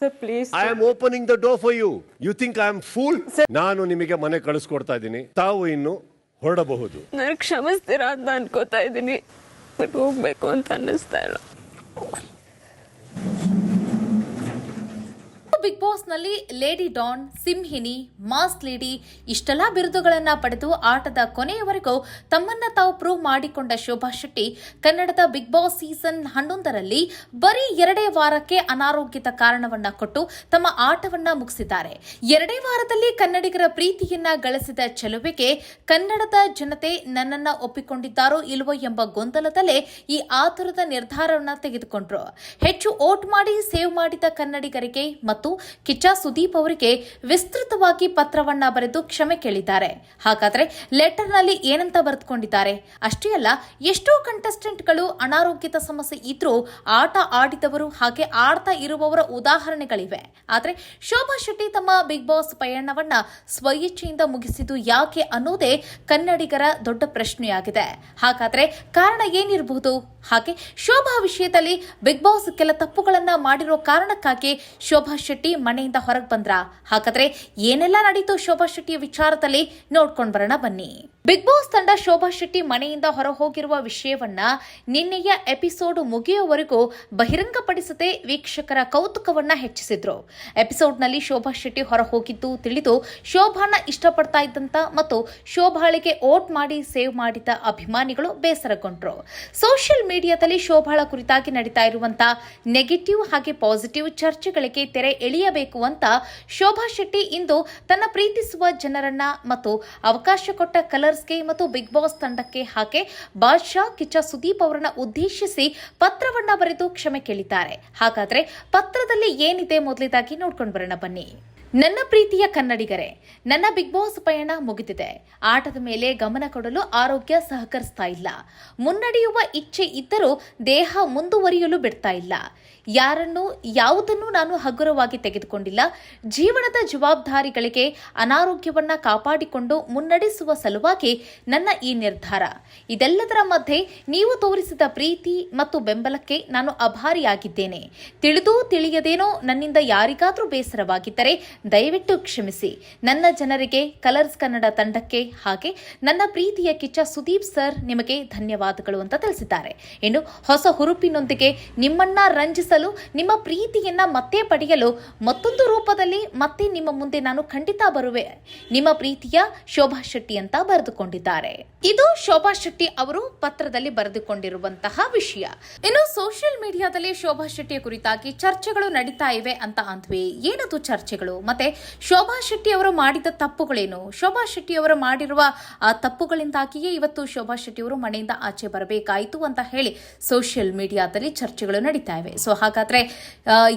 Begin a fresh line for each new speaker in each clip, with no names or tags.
Sir please
I am opening the door for you you think I am full ನಾನು ನಿಮಗೆ ಮನೆ ಕಳಿಸ್ಕೊಡ್ತಾ ಇದ್ದೀನಿ. ತಾವು ಇನ್ನು ಹೊರಡಬಹುದು.
ನನಗೆ ಕ್ಷಮಿಸ್ತೀರಾ ಅಂತ ಅನ್ಕೋತಾ ಇದ್ದೀನಿ. ಹೋಗ್ಬೇಕು ಅಂತ ಅನ್ನಿಸ್ತಾ ಇಲ್ಲ.
ಬಿಗ್ ಬಾಸ್ನಲ್ಲಿ ಲೇಡಿ ಡಾನ್ ಸಿಂಹಿನಿ ಮಾಸ್ ಲೇಡಿ ಇಷ್ಟೆಲ್ಲ ಬಿರುದುಗಳನ್ನ ಪಡೆದು ಆಟದ ಕೊನೆಯವರೆಗೂ ತಮ್ಮನ್ನ ತಾವು ಪ್ರೂವ್ ಮಾಡಿಕೊಂಡ ಶೋಭಾ ಶೆಟ್ಟಿ ಕನ್ನಡದ ಬಿಗ್ ಬಾಸ್ ಸೀಸನ್ ಹನ್ನೊಂದರಲ್ಲಿ ಬರೀ ಎರಡೇ ವಾರಕ್ಕೆ ಅನಾರೋಗ್ಯದ ಕಾರಣವನ್ನ ಕೊಟ್ಟು ತಮ್ಮ ಆಟವನ್ನ ಮುಗಿಸಿದ್ದಾರೆ. ಎರಡೇ ವಾರದಲ್ಲಿ ಕನ್ನಡಿಗರ ಪ್ರೀತಿಯನ್ನ ಗಳಿಸಿದ ಚೆಲುವೆಗೆ ಕನ್ನಡದ ಜನತೆ ನನ್ನನ್ನ ಒಪ್ಪಿಕೊಂಡಿದ್ದಾರೋ ಇಲ್ವೋ ಎಂಬ ಗೊಂದಲದಲ್ಲೇ ಈ ಆತುರದ ನಿರ್ಧಾರವನ್ನ ತೆಗೆದುಕೊಂಡ್ರು. ಹೆಚ್ಚು ಓಟ್ ಮಾಡಿ ಸೇವ್ ಮಾಡಿದ ಕನ್ನಡಿಗರಿಗೆ ಮತ್ತು ಕಿಚ್ಚ ಸುದೀಪ್ ಅವರಿಗೆ ವಿಸ್ತೃತವಾಗಿ ಪತ್ರವನ್ನ ಬರೆದು ಕ್ಷಮೆ ಕೇಳಿದ್ದಾರೆ. ಹಾಗಾದ್ರೆ ಲೆಟರ್ನಲ್ಲಿ ಏನಂತ ಬರೆದುಕೊಂಡಿದ್ದಾರೆ? ಅಷ್ಟೇ ಅಲ್ಲ, ಎಷ್ಟೋ ಕಂಟೆಸ್ಟೆಂಟ್ಗಳು ಅನಾರೋಗ್ಯದ ಸಮಸ್ಯೆ ಇದ್ರೂ ಆಟ ಆಡಿದವರು ಹಾಗೆ ಆಡ್ತಾ ಇರುವವರ ಉದಾಹರಣೆಗಳಿವೆ. ಆದ್ರೆ ಶೋಭಾ ಶೆಟ್ಟಿ ತಮ್ಮ ಬಿಗ್ ಬಾಸ್ ಪಯಣವನ್ನ ಸ್ವಇಚ್ಛೆಯಿಂದ ಮುಗಿಸಿದ್ದು ಯಾಕೆ ಅನ್ನೋದೇ ಕನ್ನಡಿಗರ ದೊಡ್ಡ ಪ್ರಶ್ನೆಯಾಗಿದೆ. ಹಾಗಾದ್ರೆ ಕಾರಣ ಏನಿರಬಹುದು ಹಾಗೆ ಶೋಭಾ ವಿಷಯದಲ್ಲಿ ಬಿಗ್ ಬಾಸ್ ಕೆಲ ತಪ್ಪುಗಳನ್ನ ಮಾಡಿರೋ ಕಾರಣಕ್ಕಾಗಿ ಶೋಭಾ ಶೆಟ್ಟಿ ಮನೆಯಿಂದ ಹೊರಗೆ ಬಂದ್ರ? ಹಾಗಾದ್ರೆ ಏನೆಲ್ಲ ನಡೀತು ಶೋಭಾ ಶೆಟ್ಟಿಯ ವಿಚಾರದಲ್ಲಿ? ನೋಡ್ಕೊಂಡು ಬರೋಣ ಬನ್ನಿ. ಬಿಗ್ ಬಾಸ್ ತಂಡ ಶೋಭಾ ಶೆಟ್ಟಿ ಮನೆಯಿಂದ ಹೊರ ಹೋಗಿರುವ ವಿಷಯವನ್ನ ನಿನ್ನೆಯ ಎಪಿಸೋಡ್ ಮುಗಿಯುವವರೆಗೂ ಬಹಿರಂಗಪಡಿಸದೆ ವೀಕ್ಷಕರ ಕೌತುಕವನ್ನ ಹೆಚ್ಚಿಸಿದ್ರು. ಎಪಿಸೋಡ್ನಲ್ಲಿ ಶೋಭಾ ಶೆಟ್ಟಿ ಹೊರ ಹೋಗಿದ್ದು ತಿಳಿದು ಶೋಭಾನ ಇಷ್ಟಪಡ್ತಾ ಇದ್ದಂತ ಮತ್ತು ಶೋಭಾಳಿಗೆ ಓಟ್ ಮಾಡಿ ಸೇವ್ ಮಾಡಿದ ಅಭಿಮಾನಿಗಳು ಬೇಸರಗೊಂಡ್ರು. ಸೋಷಿಯಲ್ ಮೀಡಿಯಾದಲ್ಲಿ ಶೋಭಾಳ ಕುರಿತಾಗಿ ನಡೀತಾ ಇರುವಂತ ನೆಗೆಟಿವ್ ಹಾಗೆ ಪಾಸಿಟಿವ್ ಚರ್ಚೆಗಳಿಗೆ ತೆರೆ ಎಳೆಯಬೇಕು ಅಂತ ಶೋಭಾ ಶೆಟ್ಟಿ ಇಂದು ತನ್ನ ಪ್ರೀತಿಸುವ ಜನರನ್ನ ಮತ್ತು ಅವಕಾಶ ಕೊಟ್ಟ ಕಲರ್ಸ್ಗೆ ಮತ್ತು ಬಿಗ್ ಬಾಸ್ ತಂಡಕ್ಕೆ ಹಾಗೆ ಬಾದ್ಶಾ, ಕಿಚ್ಚ ಸುದೀಪ್ ಅವರನ್ನ ಉದ್ದೇಶಿಸಿ ಪತ್ರವನ್ನ ಬರೆದು ಕ್ಷಮೆ ಕೇಳಿದ್ದಾರೆ. ಹಾಗಾದ್ರೆ ಪತ್ರದಲ್ಲಿ ಏನಿದೆ ಮೊದಲಿದಾಗಿ ನೋಡ್ಕೊಂಡು ಬರೋಣ ಬನ್ನಿ. ನನ್ನ ಪ್ರೀತಿಯ ಕನ್ನಡಿಗರೇ, ನನ್ನ ಬಿಗ್ ಬಾಸ್ ಪಯಣ ಮುಗಿದಿದೆ. ಆಟದ ಮೇಲೆ ಗಮನ ಕೊಡಲು ಆರೋಗ್ಯ ಸಹಕರಿಸ್ತಾ ಇಲ್ಲ. ಮುನ್ನಡೆಯುವ ಇಚ್ಛೆ ಇದ್ದರೂ ದೇಹ ಮುಂದುವರಿಯಲು ಬಿಡ್ತಾ ಇಲ್ಲ. ಯಾರನ್ನು, ಯಾವುದನ್ನು ನಾನು ಹಗುರವಾಗಿ ತೆಗೆದುಕೊಂಡಿಲ್ಲ. ಜೀವನದ ಜವಾಬ್ದಾರಿಗಳಿಗೆ ಅನಾರೋಗ್ಯವನ್ನ ಕಾಪಾಡಿಕೊಂಡು ಮುನ್ನಡೆಸುವ ಸಲುವಾಗಿ ನನ್ನ ಈ ನಿರ್ಧಾರ. ಇದೆಲ್ಲದರ ಮಧ್ಯೆ ನೀವು ತೋರಿಸಿದ ಪ್ರೀತಿ ಮತ್ತು ಬೆಂಬಲಕ್ಕೆ ನಾನು ಅಭಾರಿಯಾಗಿದ್ದೇನೆ. ತಿಳಿದೂ ತಿಳಿಯದೇನೋ ನನ್ನಿಂದ ಯಾರಿಗಾದರೂ ಬೇಸರವಾಗಿದ್ದರೆ ದಯವಿಟ್ಟು ಕ್ಷಮಿಸಿ. ನನ್ನ ಜನರಿಗೆ ಕಲರ್ಸ್ ಕನ್ನಡ ತಂಡಕ್ಕೆ ಹಾಗೆ ನನ್ನ ಪ್ರೀತಿಯ ಕಿಚ್ಚ ಸುದೀಪ್ ಸರ್ ನಿಮಗೆ ಧನ್ಯವಾದಗಳು ಅಂತ ತಿಳಿಸಿದ್ದಾರೆ. ಇನ್ನು ಹೊಸ ಹುರುಪಿನೊಂದಿಗೆ ನಿಮ್ಮನ್ನ ರಂಜಿಸಲು, ನಿಮ್ಮ ಪ್ರೀತಿಯನ್ನ ಮತ್ತೆ ಪಡೆಯಲು ಮತ್ತೊಂದು ರೂಪದಲ್ಲಿ ಮತ್ತೆ ನಿಮ್ಮ ಮುಂದೆ ನಾನು ಖಂಡಿತ ಬರುವೆ. ನಿಮ್ಮ ಪ್ರೀತಿಯ ಶೋಭಾ ಶೆಟ್ಟಿ ಅಂತ ಬರೆದುಕೊಂಡಿದ್ದಾರೆ. ಇದು ಶೋಭಾ ಶೆಟ್ಟಿ ಅವರು ಪತ್ರದಲ್ಲಿ ಬರೆದುಕೊಂಡಿರುವಂತಹ ವಿಷಯ. ಇನ್ನು ಸೋಷಿಯಲ್ ಮೀಡಿಯಾದಲ್ಲಿ ಶೋಭಾ ಶೆಟ್ಟಿಯ ಕುರಿತಾಗಿ ಚರ್ಚೆಗಳು ನಡೀತಾ ಇವೆ ಅಂತ ಅಂದ್ವಿ. ಏನದು ಚರ್ಚೆಗಳು? ಮತ್ತೆ ಶೋಭಾ ಶೆಟ್ಟಿ ಅವರು ಮಾಡಿದ ತಪ್ಪುಗಳೇನು? ಶೋಭಾ ಶೆಟ್ಟಿ ಅವರು ಮಾಡಿರುವ, ಆ, ತಪ್ಪುಗಳಿಂದಾಗಿಯೇ ಇವತ್ತು ಶೋಭಾ ಶೆಟ್ಟಿ ಅವರು ಮನೆಯಿಂದ ಆಚೆ ಬರಬೇಕಾಯಿತು ಅಂತ ಹೇಳಿ ಸೋಷಿಯಲ್ ಮೀಡಿಯಾದಲ್ಲಿ ಚರ್ಚೆಗಳು ನಡೀತಾ ಇವೆ. ಸೊ, ಹಾಗಾದ್ರೆ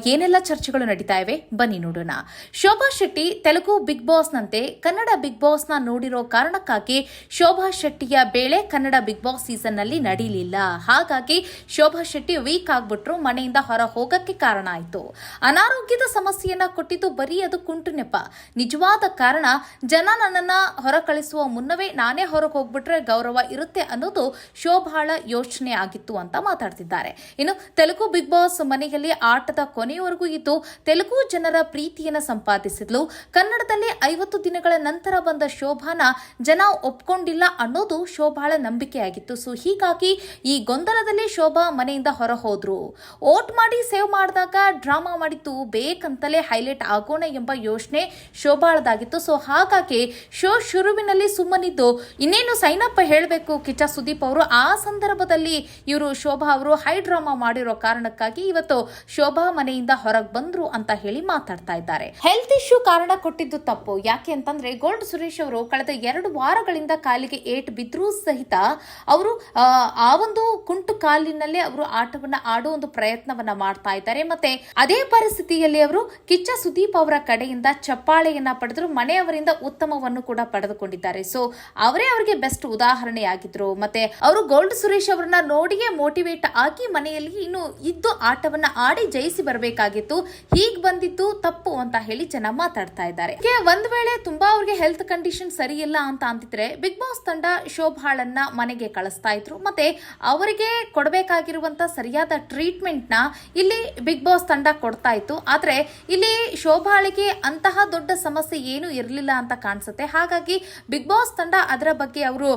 ಏನೆಲ್ಲ ಚರ್ಚೆಗಳು ನಡೀತಾ ಇವೆ? ಬನ್ನಿ ನೋಡೋಣ. ಶೋಭಾ ಶೆಟ್ಟಿ ತೆಲುಗು ಬಿಗ್ ಬಾಸ್ನಂತೆ ಕನ್ನಡ ಬಿಗ್ ಬಾಸ್ನ ನೋಡಿರೋ ಕಾರಣಕ್ಕಾಗಿ ಶೋಭಾ ಶೆಟ್ಟಿಯ ಬೇಳೆ ಕನ್ನಡ ಬಿಗ್ ಬಾಸ್ ಸೀಸನ್ನಲ್ಲಿ ನಡೀಲಿಲ್ಲ. ಹಾಗಾಗಿ ಶೋಭಾ ಶೆಟ್ಟಿ ವೀಕ್ ಆಗ್ಬಿಟ್ರು ಮನೆಯಿಂದ ಹೊರ ಹೋಗಕ್ಕೆ ಕಾರಣ ಆಯಿತು. ಅನಾರೋಗ್ಯದ ಸಮಸ್ಯೆಯನ್ನ ಕೊಟ್ಟಿದ್ದು ಬರೀ ಅದು ಕುಂಟು ನೆಪ ನಿಜವಾದ ಕಾರಣ ಜನ ನನ್ನನ್ನ ಹೊರ ಕಳಿಸುವ ಮುನ್ನವೇ ನಾನೇ ಹೊರಗೆ ಹೋಗ್ಬಿಟ್ರೆ ಗೌರವ ಇರುತ್ತೆ ಅನ್ನೋದು ಶೋಭಾಳ ಯೋಚನೆ ಆಗಿತ್ತು ಅಂತ ಮಾತಾಡ್ತಿದ್ದಾರೆ. ಇನ್ನು ತೆಲುಗು ಬಿಗ್ ಬಾಸ್ ಮನೆಯಲ್ಲಿ ಆಟದ ಕೊನೆಯವರೆಗೂ ಇದ್ದು ತೆಲುಗು ಜನರ ಪ್ರೀತಿಯನ್ನ ಸಂಪಾದಿಸಿದ್ಲು. ಕನ್ನಡದಲ್ಲಿ ಐವತ್ತು ದಿನಗಳ ನಂತರ ಬಂದ ಶೋಭಾನ ಜನ ಒಪ್ಕೊಂಡಿಲ್ಲ ಅನ್ನೋದು ಶೋಭಾಳ ನಂಬಿಕೆಯಾಗಿತ್ತು. ಸೊ ಹೀಗಾಗಿ ಈ ಗೊಂದಲದಲ್ಲಿ ಶೋಭಾ ಮನೆಯಿಂದ ಹೊರ ಹೋದ್ರು ಓಟ್ ಮಾಡಿ ಸೇವ್ ಮಾಡಿದಾಗ ಡ್ರಾಮಾ ಮಾಡಿದ್ದು ಬೇಕಂತಲೇ ಹೈಲೈಟ್ ಆಗೋಣ ಎಂಬ ಯೋಚನೆ ಶೋಭಾಳದಾಗಿತ್ತು. ಸೊ ಹಾಗಾಗಿ ಶೋ ಶುರುವಿನಲ್ಲಿ ಸುಮ್ಮನಿದ್ದು ಇನ್ನೇನು ಸೈನ್ ಅಪ್ ಹೇಳಬೇಕು ಕಿಚ್ಚ ಸುದೀಪ್ ಅವರು? ಆ ಸಂದರ್ಭದಲ್ಲಿ ಇವರು ಶೋಭಾ ಅವರು ಹೈ ಡ್ರಾಮಾ ಮಾಡಿರೋ ಕಾರಣಕ್ಕಾಗಿ ಇವತ್ತು ಶೋಭಾ ಮನೆಯಿಂದ ಹೊರಗೆ ಬಂದ್ರು ಅಂತ ಹೇಳಿ ಮಾತಾಡ್ತಾ ಇದ್ದಾರೆ. ಹೆಲ್ತ್ ಇಶ್ಯೂ ಕಾರಣ ಕೊಟ್ಟಿದ್ದು ತಪ್ಪು. ಯಾಕೆ ಅಂತಂದ್ರೆ ಗೋಲ್ಡ್ ಸುರೇಶ್ ಅವರು ಕಳೆದ ಎರಡು ವಾರಗಳಿಂದ ಕಾಲಿಗೆ ಏಟ್ ಬಿದ್ರೂ ಸಹಿತ ಅವರು ಆ ಒಂದು ಕುಂಟು ಕಾಲಿನಲ್ಲೇ ಅವರು ಆಟವನ್ನ ಆಡೋ ಒಂದು ಪ್ರಯತ್ನವನ್ನ ಮಾಡ್ತಾ ಇದ್ದಾರೆ. ಮತ್ತೆ ಅದೇ ಪರಿಸ್ಥಿತಿಯಲ್ಲಿ ಅವರು ಕಿಚ್ಚ ಸುದೀಪ್ ಅವರ ಕಡೆ ಕಡೆಯಿಂದ ಚಪ್ಪಾಳೆಯನ್ನ ಪಡೆದ್ರು ಮನೆಯವರಿಂದ ಉತ್ತಮವನ್ನು ಕೂಡ ಪಡೆದುಕೊಂಡಿದ್ದಾರೆ. ಸೊ ಅವರೇ ಅವರಿಗೆ ಬೆಸ್ಟ್ ಉದಾಹರಣೆಯಾಗಿದ್ರು. ಮತ್ತೆ ಅವರು ಗೋಲ್ಡ್ ಸುರೇಶ್ ಅವರನ್ನ ನೋಡಿಯೇ ಮೋಟಿವೇಟ್ ಆಗಿ ಮನೆಯಲ್ಲಿ ಇನ್ನು ಇದ್ದು ಆಟವನ್ನ ಆಡಿ ಜಯಿಸಿ ಬರಬೇಕಾಗಿತ್ತು. ಹೀಗ್ ಬಂದಿದ್ದು ತಪ್ಪು ಅಂತ ಹೇಳಿ ಜನ ಮಾತಾಡ್ತಾ ಇದ್ದಾರೆ. ಒಂದ್ ವೇಳೆ ತುಂಬಾ ಅವ್ರಿಗೆ ಹೆಲ್ತ್ ಕಂಡೀಷನ್ ಸರಿ ಅಂತ ಅಂತಿದ್ರೆ ಬಿಗ್ ಬಾಸ್ ತಂಡ ಶೋಭಾಳನ್ನ ಮನೆಗೆ ಕಳಿಸ್ತಾ ಇದ್ರು. ಮತ್ತೆ ಅವರಿಗೆ ಕೊಡಬೇಕಾಗಿರುವಂತ ಸರಿಯಾದ ಟ್ರೀಟ್ಮೆಂಟ್ನ ಇಲ್ಲಿ ಬಿಗ್ ಬಾಸ್ ತಂಡ ಕೊಡ್ತಾ ಇತ್ತು. ಆದ್ರೆ ಇಲ್ಲಿ ಶೋಭಾಳಿಗೆ ಅಂತಹ ದೊಡ್ಡ ಸಮಸ್ಯೆ ಏನು ಇರಲಿಲ್ಲ ಅಂತ ಕಾಣಿಸುತ್ತೆ. ಹಾಗಾಗಿ ಬಿಗ್ ಬಾಸ್ ತಂಡ ಅದರ ಬಗ್ಗೆ ಅವರು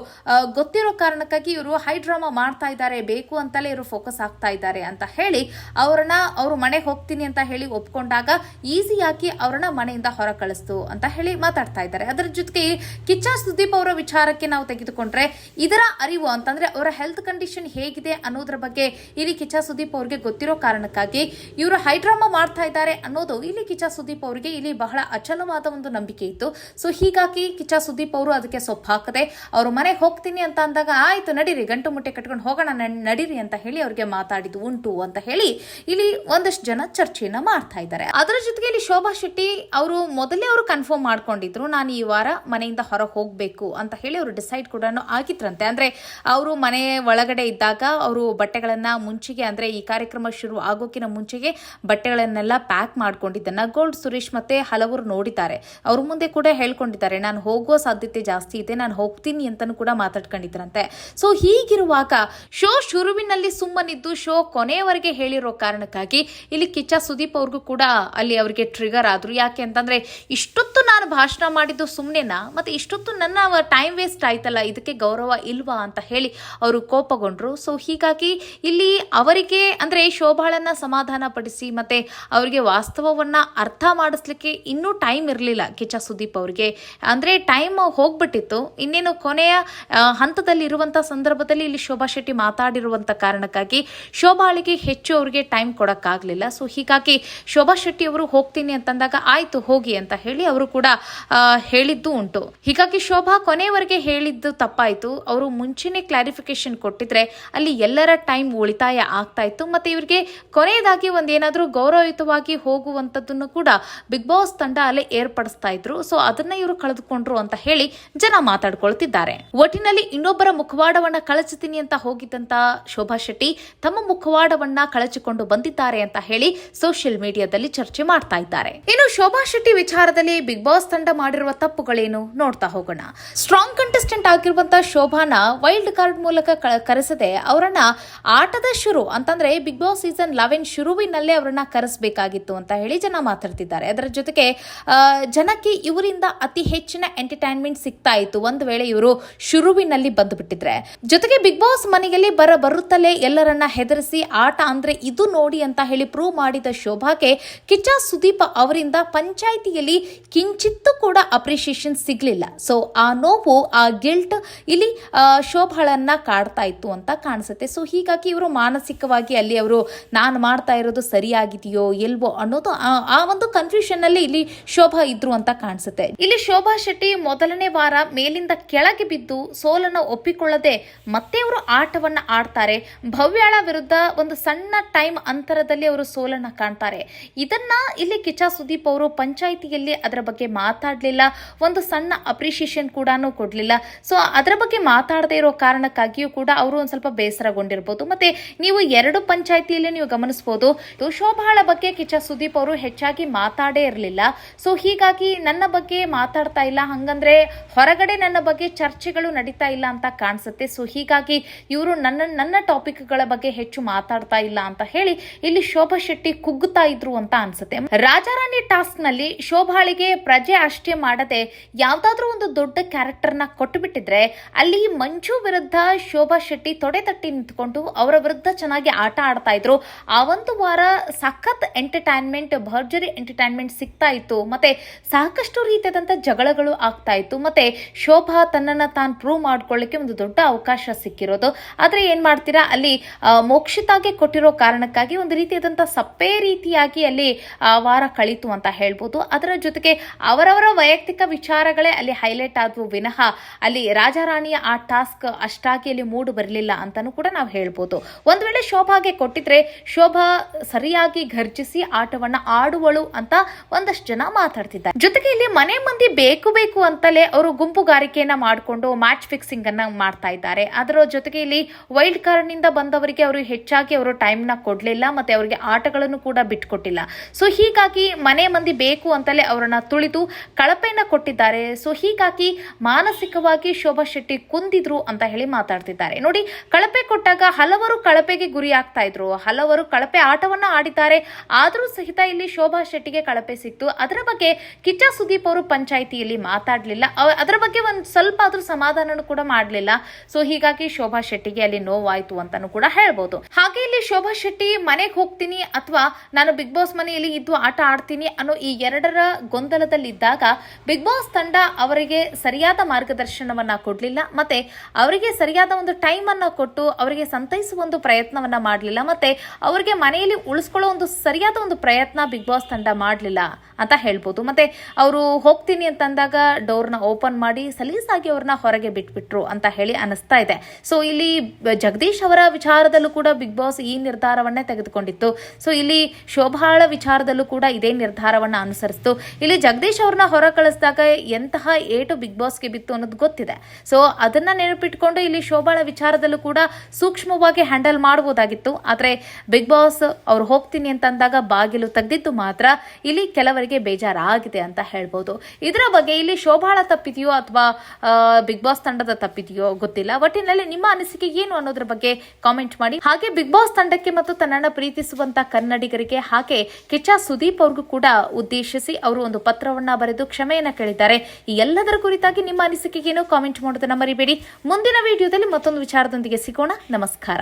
ಗೊತ್ತಿರೋ ಕಾರಣಕ್ಕಾಗಿ ಇವರು ಹೈ ಡ್ರಾಮಾ ಮಾಡ್ತಾ ಇದ್ದಾರೆ, ಬೇಕು ಅಂತಲೇ ಇವರು ಫೋಕಸ್ ಆಗ್ತಾ ಇದ್ದಾರೆ ಅಂತ ಹೇಳಿ ಅವರನ್ನ ಅವರು ಮನೆಗೆ ಹೋಗ್ತೀನಿ ಅಂತ ಹೇಳಿ ಒಪ್ಕೊಂಡಾಗ ಈಸಿಯಾಗಿ ಅವರನ್ನ ಮನೆಯಿಂದ ಹೊರ ಕಳಿಸ್ತು ಅಂತ ಹೇಳಿ ಮಾತಾಡ್ತಾ ಇದ್ದಾರೆ. ಅದರ ಜೊತೆಗೆ ಕಿಚ್ಚ ಸುದೀಪ್ ಅವರ ವಿಚಾರಕ್ಕೆ ನಾವು ತೆಗೆದುಕೊಂಡ್ರೆ ಇದರ ಅರಿವು ಅಂತಂದ್ರೆ ಅವರ ಹೆಲ್ತ್ ಕಂಡೀಷನ್ ಹೇಗಿದೆ ಅನ್ನೋದ್ರ ಬಗ್ಗೆ ಇಲ್ಲಿ ಕಿಚ್ಚ ಸುದೀಪ್ ಅವ್ರಿಗೆ ಗೊತ್ತಿರೋ ಕಾರಣಕ್ಕಾಗಿ ಇವರು ಹೈಡ್ರಾಮಾ ಮಾಡ್ತಾ ಇದ್ದಾರೆ ಅನ್ನೋದು ಇಲ್ಲಿ ಕಿಚ್ಚ ಸುದೀಪ್ ಅವರಿಗೆ ಇಲ್ಲಿ ಬಹಳ ಅಚಲವಾದ ಒಂದು ನಂಬಿಕೆ ಇತ್ತು. ಸೊ ಹೀಗಾಗಿ ಕಿಚ್ಚ ಸುದೀಪ್ ಅವರು ಅದಕ್ಕೆ ಸೊಪ್ಪು ಹಾಕದೆ, ಅವರು ಮನೆಗೆ ಹೋಗ್ತೀನಿ ಅಂತ ಅಂದಾಗ ಆಯ್ತು, ನಡೀರಿ, ಗಂಟು ಮುಟ್ಟೆ ಕಟ್ಕೊಂಡು ಹೋಗೋಣ ನಡ್- ನಡೀರಿ ಅಂತ ಹೇಳಿ ಅವರಿಗೆ ಮಾತಾಡಿದ್ದು ಉಂಟು ಅಂತ ಹೇಳಿ ಇಲ್ಲಿ ಒಂದಷ್ಟು ಜನ ಚರ್ಚೆಯನ್ನ ಮಾಡ್ತಾ ಇದ್ದಾರೆ. ಅದರ ಜೊತೆಗೆ ಇಲ್ಲಿ ಶೋಭಾ ಶೆಟ್ಟಿ ಅವರು ಮೊದಲೇ ಅವರು ಕನ್ಫರ್ಮ್ ಮಾಡ್ಕೊಂಡಿದ್ರು, ನಾನು ಈ ವಾರ ಮನೆಯಿಂದ ಹೊರಗೆ ಹೋಗಬೇಕು ಅಂತ ಹೇಳಿ ಅವರು ಡಿಸೈಡ್ ಕೂಡ ಆಗಿದ್ರಂತೆ. ಅಂದ್ರೆ ಅವರು ಮನೆ ಒಳಗಡೆ ಇದ್ದಾಗ ಅವರು ಬಟ್ಟೆಗಳನ್ನ ಮುಂಚೆಗೆ, ಅಂದ್ರೆ ಈ ಕಾರ್ಯಕ್ರಮ ಶುರು ಆಗೋಕಿನ ಮುಂಚೆಗೆ ಬಟ್ಟೆಗಳನ್ನೆಲ್ಲ ಪ್ಯಾಕ್ ಮಾಡ್ಕೊಂಡಿದ್ದನ್ನ ಗೋಲ್ಡ್ ಸುರೇಶ್ ಮತ್ತೆ ಹಲವರು ನೋಡಿದ್ದಾರೆ. ಅವ್ರ ಮುಂದೆ ಕೂಡ ಹೇಳ್ಕೊಂಡಿದ್ದಾರೆ, ನಾನು ಹೋಗುವ ಸಾಧ್ಯತೆ ಜಾಸ್ತಿ ಇದೆ, ನಾನು ಹೋಗ್ತೀನಿ ಅಂತಾನು ಕೂಡ ಮಾತಾಡ್ಕೊಂಡಿದ್ರಂತೆ ಸೊ ಹೀಗಿರುವಾಗ ಶೋ ಶುರುವಿನಲ್ಲಿ ಸುಮ್ಮನಿದ್ದು, ಶೋ ಕೊನೆಯವರೆಗೆ ಹೇಳಿರೋ ಕಾರಣಕ್ಕಾಗಿ ಇಲ್ಲಿ ಕಿಚ್ಚ ಸುದೀಪ್ ಅವ್ರಿಗೂ ಕೂಡ ಅಲ್ಲಿ ಅವರಿಗೆ ಟ್ರಿಗರ್ ಆದ್ರು. ಯಾಕೆ ಅಂತಂದ್ರೆ, ಇಷ್ಟೊತ್ತು ನಾನು ಭಾಷಣ ಮಾಡಿದ್ದು ಸುಮ್ಮನೆನಾ ಮತ್ತೆ ಇಷ್ಟೊತ್ತು ನನ್ನ ಟೈಮ್ ವೇಸ್ಟ್ ಆಯ್ತಲ್ಲ, ಇದಕ್ಕೆ ಗೌರವ ಇಲ್ವಾ ಅಂತ ಹೇಳಿ ಅವರು ಕೋಪಗೊಂಡ್ರು. ಸೊ ಹೀಗಾಗಿ ಇಲ್ಲಿ ಅವರಿಗೆ, ಅಂದ್ರೆ ಶೋಭಾಳನ್ನ ಸಮಾಧಾನ ಪಡಿಸಿ ಮತ್ತೆ ಅವರಿಗೆ ವಾಸ್ತವವನ್ನ ಅರ್ಥ ಮಾಡಿಸ್ಲಿಕ್ಕೆ ಇನ್ನೂ ಟೈಮ್ ಇರಲಿಲ್ಲ ಕಿಚ್ಚ ಸುದೀಪ್ ಅವರಿಗೆ. ಅಂದ್ರೆ ಟೈಮ್ ಹೋಗ್ಬಿಟ್ಟಿತ್ತು. ಇನ್ನೇನು ಕೊನೆಯ ಹಂತದಲ್ಲಿ ಇರುವಂತ ಸಂದರ್ಭದಲ್ಲಿ ಇಲ್ಲಿ ಶೋಭಾ ಶೆಟ್ಟಿ ಮಾತಾಡಿರುವಂತ ಕಾರಣಕ್ಕಾಗಿ ಶೋಭಾಳಿಗೆ ಹೆಚ್ಚು ಅವರಿಗೆ ಟೈಮ್ ಕೊಡೋಕ್ಕಾಗಲಿಲ್ಲ. ಸೊ ಹೀಗಾಗಿ ಶೋಭಾ ಶೆಟ್ಟಿ ಅವರು ಹೋಗ್ತೀನಿ ಅಂತಂದಾಗ ಆಯಿತು, ಹೋಗಿ ಅಂತ ಹೇಳಿ ಅವರು ಕೂಡ ಹೇಳಿದ್ದು ಉಂಟು. ಹೀಗಾಗಿ ಶೋಭಾ ಕೊನೆಯವರೆಗೆ ಹೇಳಿದ್ದು ತಪ್ಪಾಯಿತು. ಅವರು ಮುಂಚೆನೇ ಕ್ಲಾರಿಫಿಕೇಶನ್ ಕೊಟ್ಟಿದ್ರೆ ಅಲ್ಲಿ ಎಲ್ಲರ ಟೈಮ್ ಉಳಿತಾಯ ಆಗ್ತಾ ಇತ್ತು. ಮತ್ತೆ ಇವರಿಗೆ ಕೊನೆಯದಾಗಿ ಒಂದೇನಾದರೂ ಗೌರವಯುತವಾಗಿ ಹೋಗುವಂಥದ್ದನ್ನು ಕೂಡ ಬಿಗ್ ಬಾಸ್ ತಂಡ ಅಲ್ಲೇ ಏರ್ಪಡಿಸ್ತಾ ಇದ್ರು. ಸೊ ಅದನ್ನ ಇವರು ಕಳೆದುಕೊಂಡ್ರು ಅಂತ ಹೇಳಿ ಜನ ಮಾತಾಡ್ಕೊಳ್ತಿದ್ದಾರೆ. ಒಟ್ಟಿನಲ್ಲಿ ಇನ್ನೊಬ್ಬರ ಮುಖವಾಡವನ್ನ ಕಳಚುತ್ತೀನಿ ಅಂತ ಹೋಗಿದ್ದಂತ ಶೋಭಾ ಶೆಟ್ಟಿ ತಮ್ಮ ಮುಖವಾಡವನ್ನ ಕಳಚಿಕೊಂಡು ಬಂದಿದ್ದಾರೆ ಅಂತ ಹೇಳಿ ಸೋಷಿಯಲ್ ಮೀಡಿಯಾದಲ್ಲಿ ಚರ್ಚೆ ಮಾಡ್ತಾ ಇದ್ದಾರೆ. ಇನ್ನು ಶೋಭಾ ಶೆಟ್ಟಿ ವಿಚಾರದಲ್ಲಿ ಬಿಗ್ ಬಾಸ್ ತಂಡ ಮಾಡಿರುವ ತಪ್ಪುಗಳೇನು ನೋಡ್ತಾ ಹೋಗೋಣ. ಸ್ಟ್ರಾಂಗ್ ಕಂಟೆಸ್ಟೆಂಟ್ ಆಗಿರುವಂತಹ ಶೋಭಾನ ವೈಲ್ಡ್ ಕಾರ್ಡ್ ಮೂಲಕ ಕರೆಸದೆ ಅವರನ್ನ ಆಟದ ಶುರು ಅಂತಂದ್ರೆ ಬಿಗ್ ಬಾಸ್ ಸೀಸನ್ ಲೆವೆನ್ ಶುರುವಿನಲ್ಲೇ ಅವರನ್ನ ಕರೆಸಬೇಕಾಗಿತ್ತು ಅಂತ ಹೇಳಿ ಜನ ಮಾತಾಡ್ತಿದ್ದಾರೆ. ಅದರ ಜೊತೆಗೆ ಜನಕ್ಕೆ ಇವರಿಂದ ಅತಿ ಹೆಚ್ಚಿನ ಎಂಟರ್ಟೈನ್ಮೆಂಟ್ ಸಿಗ್ತಾ ಇತ್ತು. ಒಂದು ವೇಳೆ ಇವರು ಶುರುವಿನಲ್ಲಿ ಬಂದುಬಿಟ್ಟಿದ್ರೆ. ಜೊತೆಗೆ ಬಿಗ್ ಬಾಸ್ ಮನೆಯಲ್ಲಿ ಬರ ಬರುತ್ತಲೇ ಎಲ್ಲರನ್ನ ಹೆದರಿಸಿ ಆಟ ಅಂದ್ರೆ ಇದು ನೋಡಿ ಅಂತ ಹೇಳಿ ಪ್ರೂವ್ ಮಾಡಿದ ಶೋಭಾಗೆ ಕಿಚ್ಚ ಸುದೀಪ್ ಅವರಿಂದ ಪಂಚಾಯಿತಿಯಲ್ಲಿ ಕಿಂಚಿತ್ತೂ ಕೂಡ ಅಪ್ರಿಷಿಯೇಷನ್ ಸಿಗ್ಲಿಲ್ಲ. ಸೊ ಆ ನೋವು, ಆ ಗಿಲ್ಟ್ ಇಲ್ಲಿ ಶೋಭಾಳನ್ನ ಕಾಡ್ತಾ ಇತ್ತು ಅಂತ ಕಾಣಿಸುತ್ತೆ. ಸೊ ಹೀಗಾಗಿ ಇವರು ಮಾನಸಿಕವಾಗಿ ಅಲ್ಲಿ ಅವರು, ನಾನು ಮಾಡ್ತಾ ಇರೋದು ಸರಿಯಾಗಿದೆಯೋ, ಎಲ್ವೋ ಅನ್ನೋದು ಆ ಒಂದು ಕನ್ಫ್ಯೂಷನ್ ಅಲ್ಲಿ ಇಲ್ಲಿ ಶೋಭಾ ಇದ್ರು ಅಂತ ಕಾಣಿಸುತ್ತೆ. ಇಲ್ಲಿ ಶೋಭಾ ಶೆಟ್ಟಿ ಮೊದಲನೇ ವಾರ ಮೇಲಿಂದ ಕೆಳಗೆ ಬಿದ್ದು ಸೋಲನ್ನು ಒಪ್ಪಿಕೊಳ್ಳದೆ ಮತ್ತೆ ಅವರು ಆಟವನ್ನ ಆಡ್ತಾರೆ. ಭವ್ಯಾಳ ವಿರುದ್ಧ ಒಂದು ಸಣ್ಣ ಟೈಮ್ ಅಂತರದಲ್ಲಿ ಅವರು ಸೋಲನ್ನ ಕಾಣ್ತಾರೆ. ಇದನ್ನ ಇಲ್ಲಿ ಕಿಚ್ಚ ಸುದೀಪ್ ಅವರು ಪಂಚಾಯಿತಿಯಲ್ಲಿ ಅದರ ಬಗ್ಗೆ ಮಾತಾಡಲಿಲ್ಲ. ಒಂದು ಸಣ್ಣ ಅಪ್ರಿಷಿಯೇಷನ್ ಕೂಡ ಕೊಡ್ಲಿಲ್ಲ. ಸೊ ಅದರ ಬಗ್ಗೆ ಮಾತಾಡದೇ ಇರೋ ಕಾರಣಕ್ಕಾಗಿಯೂ ಕೂಡ ಅವರು ಒಂದು ಸ್ವಲ್ಪ ಬೇಸರಗೊಂಡಿರ್ಬೋದು. ಮತ್ತೆ ನೀವು ಎರಡು ಪಂಚಾಯಿತಿಯಲ್ಲಿ ನೀವು ಗಮನಿಸಬಹುದು ಶೋಭಾಳ ಬಗ್ಗೆ ಕಿಚ್ಚ ಸುದೀಪ್ ಅವರು ಹೆಚ್ಚಾಗಿ ಮಾತಾಡೇ ಇರಲಿಲ್ಲ. ಸೊ ಹೀಗಾಗಿ ನನ್ನ ಬಗ್ಗೆ ಮಾತಾಡ್ತಾ ಇಲ್ಲ. ಹಂಗಂದ್ರೆ ಹೊರಗಡೆ ನನ್ನ ಬಗ್ಗೆ ಚರ್ಚೆಗಳು ನಡೀತಾ ಇಲ್ಲ ಅಂತ ಕಾಣಿಸುತ್ತೆ. ಸೊ ಹೀಗಾಗಿ ಇವರು ನನ್ನ ನನ್ನ ಟಾಪಿಕ್ಗಳ ಬಗ್ಗೆ ಹೆಚ್ಚು ಮಾತಾಡ್ತಾ ಇಲ್ಲ ಅಂತ ಹೇಳಿ ಇಲ್ಲಿ ಶೋಭಾ ಶೆಟ್ಟಿ ಕುಗ್ಗುತ್ತಾ ಇದ್ರು ಅಂತ ಅನ್ಸುತ್ತೆ. ರಾಜಾರಾಣಿ ಟಾಸ್ಕ್ನಲ್ಲಿ ಶೋಭಾಳಿಗೆ ಪ್ರಜೆ ಅಷ್ಟೇ ಮಾಡದೆ ಯಾವ್ದಾದ್ರೂ ಒಂದು ದೊಡ್ಡ ಕ್ಯಾರೆಕ್ಟರ್ನ ಕೊಟ್ಟುಬಿಟ್ಟಿದ್ರೆ ಅಲ್ಲಿ ಮಂಜು ವಿರುದ್ಧ ಶೋಭಾ ಶೆಟ್ಟಿ ತೊಡೆ ತಟ್ಟಿ ನಿಂತ್ಕೊಂಡು ಅವರ ವಿರುದ್ಧ ಚೆನ್ನಾಗಿ ಆಟ ಆಡ್ತಾ ಇದ್ರು. ಆ ಒಂದು ವಾರ ಸಖತ್ ಎಂಟರ್ಟೈನ್ಮೆಂಟ್ ಭರ್ಜರಿ ಎಂಟರ್ಟೈನ್ಮೆಂಟ್ ಸಿಗ್ತಾ ಇತ್ತು ಮತ್ತೆ ಸಾಕಷ್ಟು ರೀತಿಯಾದಂಥ ಜಗಳಗಳು ಆಗ್ತಾ ಇತ್ತು ಮತ್ತೆ ಶೋಭಾ ತನ್ನನ್ನು ತಾನು ಪ್ರೂವ್ ಮಾಡ್ಕೊಳ್ಳಿಕ್ಕೆ ಒಂದು ದೊಡ್ಡ ಅವಕಾಶ ಸಿಕ್ಕಿರೋದು. ಆದ್ರೆ ಏನು ಮಾಡ್ತೀರಾ? ಅಲ್ಲಿ ಮೋಕ್ಷಿತಾಗೆ ಕೊಟ್ಟಿರೋ ಕಾರಣಕ್ಕಾಗಿ ಒಂದು ರೀತಿಯಾದಂಥ ಸಪ್ಪೆ ರೀತಿಯಾಗಿ ಅಲ್ಲಿ ವಾರ ಕಳೀತು ಅಂತ ಹೇಳ್ಬೋದು. ಅದರ ಜೊತೆಗೆ ಅವರವರ ವೈಯಕ್ತಿಕ ವಿಚಾರಗಳೇ ಅಲ್ಲಿ ಹೈಲೈಟ್ ಆದವು. ವಿನಃ ಅಲ್ಲಿ ರಾಜಾರಾಣಿಯ ಆ ಟಾಸ್ಕ್ ಅಷ್ಟಾಗಿ ಅಲ್ಲಿ ಮೂಡು ಬರಲಿಲ್ಲ ಅಂತಲೂ ಕೂಡ ನಾವು ಹೇಳ್ಬೋದು. ಒಂದು ವೇಳೆ ಶೋಭಾಗೆ ಕೊಟ್ಟಿದ್ರೆ, ಶೋಭಾ ಸರಿಯಾಗಿ ಘರ್ಜಿಸಿ ಆಟವನ್ನ ಆಡುವಳು ಅಂತ ಒಂದಷ್ಟು ಜನ ಮಾತಾಡ್ತಿದ್ದಾರೆ. ಜೊತೆಗೆ ಇಲ್ಲಿ ಮನೆ ಮಂದಿ ಬೇಕು ಬೇಕು ಅಂತಲೇ ಅವರು ಗುಂಪುಗಾರಿಕೆಯನ್ನ ಮಾಡಿಕೊಂಡು ಮ್ಯಾಚ್ ಫಿಕ್ಸಿಂಗ್ ಅನ್ನ ಮಾಡ್ತಾ ಇದ್ದಾರೆ. ಅದರ ಜೊತೆಗೆ ಇಲ್ಲಿ ವೈಲ್ಡ್ ಕಾರ್ಡ್ನಿಂದ ಬಂದವರಿಗೆ ಅವರು ಹೆಚ್ಚಾಗಿ ಅವರು ಟೈಮ್ನ ಕೊಡ್ಲಿಲ್ಲ ಮತ್ತೆ ಅವರಿಗೆ ಆಟಗಳನ್ನು ಕೂಡ ಬಿಟ್ಕೊಟ್ಟಿಲ್ಲ. ಸೊ ಹೀಗಾಗಿ ಮನೆ ಮಂದಿ ಬೇಕು ಅಂತಲೇ ಅವರನ್ನ ತುಳಿದು ಕಳಪೆಯನ್ನ ಕೊಟ್ಟಿದ್ದಾರೆ. ಸೊ ಹೀಗಾಗಿ ಮಾನಸಿಕವಾಗಿ ಶೋಭಾ ಶೆಟ್ಟಿ ಕುಂದಿದ್ರು ಅಂತ ಹೇಳಿ ಮಾತಾಡ್ತಿದ್ದಾರೆ. ನೋಡಿ, ಕಳಪೆ ಕೊಟ್ಟಾಗ ಹಲವರು ಕಳಪೆಗೆ ಗುರಿ ಆಗ್ತಾ ಇದ್ರು. ಹಲವರು ಕಳಪೆ ಆಟವನ್ನ ಆಡಿದ್ದಾರೆ. ಆದರೂ ಸಹಿತ ಇಲ್ಲಿ ಶೋಭಾ ಶೆಟ್ಟಿಗೆ ಕಳಪೆ ಸಿಕ್ತು ಅದರ ಬಗ್ಗೆ ಕಿಚ್ಚ ಸುದೀಪ್ ಅವರು ಪಂಚಾಯಿತಿಯಲ್ಲಿ ಮಾತಾಡ್ಲಿಲ್ಲ. ಅದರ ಬಗ್ಗೆ ಒಂದು ಸ್ವಲ್ಪ ಆದ್ರೂ ಸಮಾಧಾನ ಕೂಡ ಮಾಡಲಿಲ್ಲ. ಸೊ ಹೀಗಾಗಿ ಶೋಭಾ ಶೆಟ್ಟಿಗೆ ಅಲ್ಲಿ ನೋವಾಯ್ತು ಅಂತಾನು ಕೂಡ ಹೇಳ್ಬೋದು. ಹಾಗೆ ಇಲ್ಲಿ ಶೋಭಾ ಶೆಟ್ಟಿ ಮನೆಗೆ ಹೋಗ್ತೀನಿ ಅಥವಾ ನಾನು ಬಿಗ್ ಬಾಸ್ ಮನೆಯಲ್ಲಿ ಇದ್ದು ಆಟ ಆಡ್ತೀನಿ ಅನ್ನೋ ಈ ಎರಡರ ಗೊಂದಲದಲ್ಲಿದ್ದಾಗ ಬಿಗ್ ಬಾಸ್ ತಂಡ ಅವರಿಗೆ ಸರಿಯಾದ ಮಾರ್ಗದರ್ಶನವನ್ನ ಕೊಡ್ಲಿಲ್ಲ. ಮತ್ತೆ ಅವರಿಗೆ ಸರಿಯಾದ ಒಂದು ಟೈಮ್ ಅನ್ನ ಕೊಟ್ಟು ಅವರಿಗೆ ಸಂತೈಸುವ ಒಂದು ಪ್ರಯತ್ನವನ್ನ ಮಾಡಲಿಲ್ಲ. ಮತ್ತೆ ಅವರಿಗೆ ಮನೆಯಲ್ಲಿ ಉಳಿಸ್ಕೊಳ್ಳೋ ಒಂದು ಸರಿಯಾದ ಒಂದು ಪ್ರಯತ್ನ ಬಿಗ್ ಬಾಸ್ ತಂಡ ಮಾಡಲಿಲ್ಲ. ಅಂತ ಹೇಳ್ಬೋದು. ಮತ್ತೆ ಅವರು ಹೋಗ್ತೀನಿ ಅಂತಂದಾಗ ಡೋರ್ನ ಓಪನ್ ಮಾಡಿ ಸಲೀಸಾಗಿ ಅವ್ರನ್ನ ಹೊರಗೆ ಬಿಟ್ಬಿಟ್ರು ಅಂತ ಹೇಳಿ ಅನಿಸ್ತಾ ಇದೆ. ಸೊ ಇಲ್ಲಿ ಜಗದೀಶ್ ಅವರ ವಿಚಾರದಲ್ಲೂ ಕೂಡ ಬಿಗ್ ಬಾಸ್ ಈ ನಿರ್ಧಾರವನ್ನೇ ತೆಗೆದುಕೊಂಡಿತ್ತು. ಸೊ ಇಲ್ಲಿ ಶೋಭಾಳ ವಿಚಾರದಲ್ಲೂ ಕೂಡ ಇದೇ ನಿರ್ಧಾರವನ್ನ ಅನುಸರಿಸಿತು. ಇಲ್ಲಿ ಜಗದೀಶ್ ಅವ್ರನ್ನ ಹೊರ ಕಳಿಸಿದಾಗ ಎಂತಹ ಏಟು ಬಿಗ್ ಬಾಸ್ಗೆ ಬಿತ್ತು ಅನ್ನೋದು ಗೊತ್ತಿದೆ. ಸೊ ಅದನ್ನ ನೆನಪಿಟ್ಕೊಂಡು ಇಲ್ಲಿ ಶೋಭಾಳ ವಿಚಾರದಲ್ಲೂ ಕೂಡ ಸೂಕ್ಷ್ಮವಾಗಿ ಹ್ಯಾಂಡಲ್ ಮಾಡಬಹುದಾಗಿತ್ತು ಆದರೆ ಬಿಗ್ ಬಾಸ್ ಅವ್ರು ಹೋಗ್ತೀನಿ ಅಂತ ಅಂದಾಗ ಬಾಗಿಲು ತೆಗೆದಿದ್ದು ಮಾತ್ರ. ಇಲ್ಲಿ ಕೆಲವರಿಗೆ ಬೇಜಾರಾಗಿದೆ ಅಂತ ಹೇಳ್ಬೋದು. ಇದರ ಬಗ್ಗೆ ಇಲ್ಲಿ ಶೋಭಾಳ ತಪ್ಪಿದೆಯೋ ಅಥವಾ ಬಿಗ್ ಬಾಸ್ ತಂಡದ ತಪ್ಪಿದೆಯೋ ಗೊತ್ತಿಲ್ಲ. ಒಟ್ಟಿನಲ್ಲಿ ನಿಮ್ಮ ಅನಿಸಿಕೆ ಏನು ಅನ್ನೋದ್ರ ಬಗ್ಗೆ ಕಾಮೆಂಟ್ ಮಾಡಿ. ಹಾಗೆ ಬಿಗ್ ಬಾಸ್ ತಂಡಕ್ಕೆ ಮತ್ತು ತನ್ನನ್ನ ಪ್ರೀತಿಸುವಂತ ಕನ್ನಡಿಗರಿಗೆ, ಹಾಗೆ ಕಿಚ್ಚ ಸುದೀಪ್ ಅವ್ರಿಗೂ ಕೂಡ ಉದ್ದೇಶಿಸಿ ಅವರು ಒಂದು ಪತ್ರವನ್ನ ಬರೆದು ಕ್ಷಮೆಯನ್ನ ಕೇಳಿದ್ದಾರೆ. ಈ ಎಲ್ಲದರ ಕುರಿತಾಗಿ ನಿಮ್ಮ ಅನಿಸಿಕೆಗೇನು ಕಾಮೆಂಟ್ ಮಾಡೋದನ್ನ ಮರಿಬೇಡಿ. ಮುಂದಿನ ವಿಡಿಯೋದಲ್ಲಿ ಮತ್ತೊಂದು ವಿಚಾರದೊಂದಿಗೆ ಸಿಗೋಣ. ನಮಸ್ಕಾರ.